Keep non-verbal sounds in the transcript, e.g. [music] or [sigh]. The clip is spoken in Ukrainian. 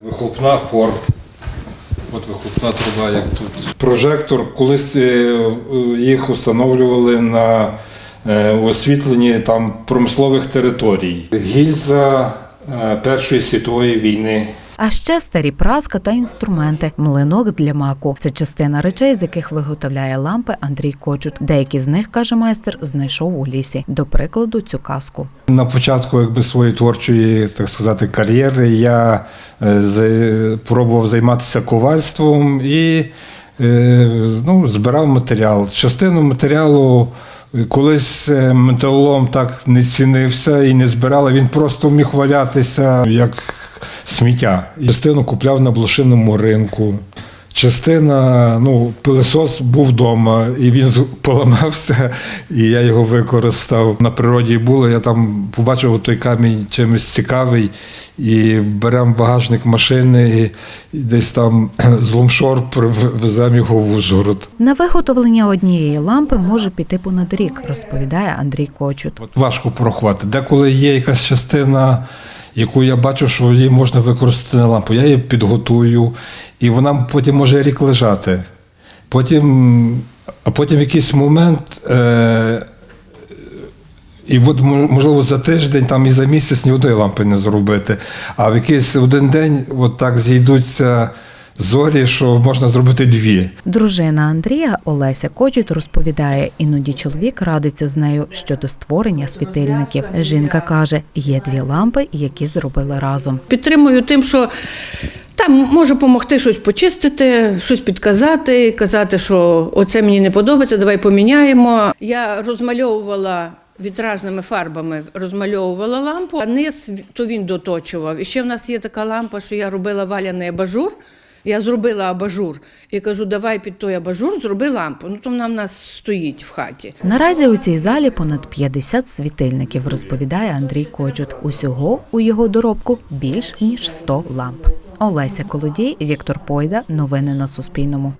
Вихлопна форт. От вихлопна труба, як тут. Прожектор, колись е, їх встановлювали на е, освітленні там промислових територій. Гільза е, Першої світової війни. А ще старі праска та інструменти, млинок для маку. Це частина речей, з яких виготовляє лампи Андрій Кочут. Деякі з них, каже майстер, знайшов у лісі. До прикладу, цю каску. На початку якби, своєї творчої, так сказати, кар'єри я е, пробував займатися ковальством і е, ну, збирав матеріал. Частину матеріалу е, колись металолом так не цінився і не збирали, він просто міг валятися як сміття. Частину купляв на блошиному ринку. Частина, ну, пилосос був вдома, і він поламався, і я його використав. На природі було, я там побачив той камінь чимось цікавий, і беремо багажник машини, і, і десь там [clears throat] з лумшор веземо його в Ужгород. На виготовлення однієї лампи може піти понад рік, розповідає Андрій Кочут. От важко порахувати. Деколи є якась частина, яку я бачу, що її можна використати на лампу. Я її підготую, і вона потім може рік лежати. Потім, а потім якийсь момент. Е- і от, можливо, за тиждень там і за місяць ні одної лампи не зробити. А в якийсь один день от так зійдуться зорі, що можна зробити дві. Дружина Андрія Олеся Кочут розповідає, іноді чоловік радиться з нею щодо створення світильників. Жінка каже, є дві лампи, які зробили разом. Підтримую тим, що там може допомогти щось почистити, щось підказати, казати, що оце мені не подобається, давай поміняємо. Я розмальовувала. Вітражними фарбами розмальовувала лампу, а низ то він доточував. І ще в нас є така лампа, що я робила валяний абажур. Я зробила абажур і кажу, давай під той абажур зроби лампу. Ну то вона в нас стоїть в хаті. Наразі у цій залі понад 50 світильників, розповідає Андрій Кочут. Усього у його доробку більш ніж 100 ламп. Олеся Колодій, Віктор Пойда. Новини на Суспільному.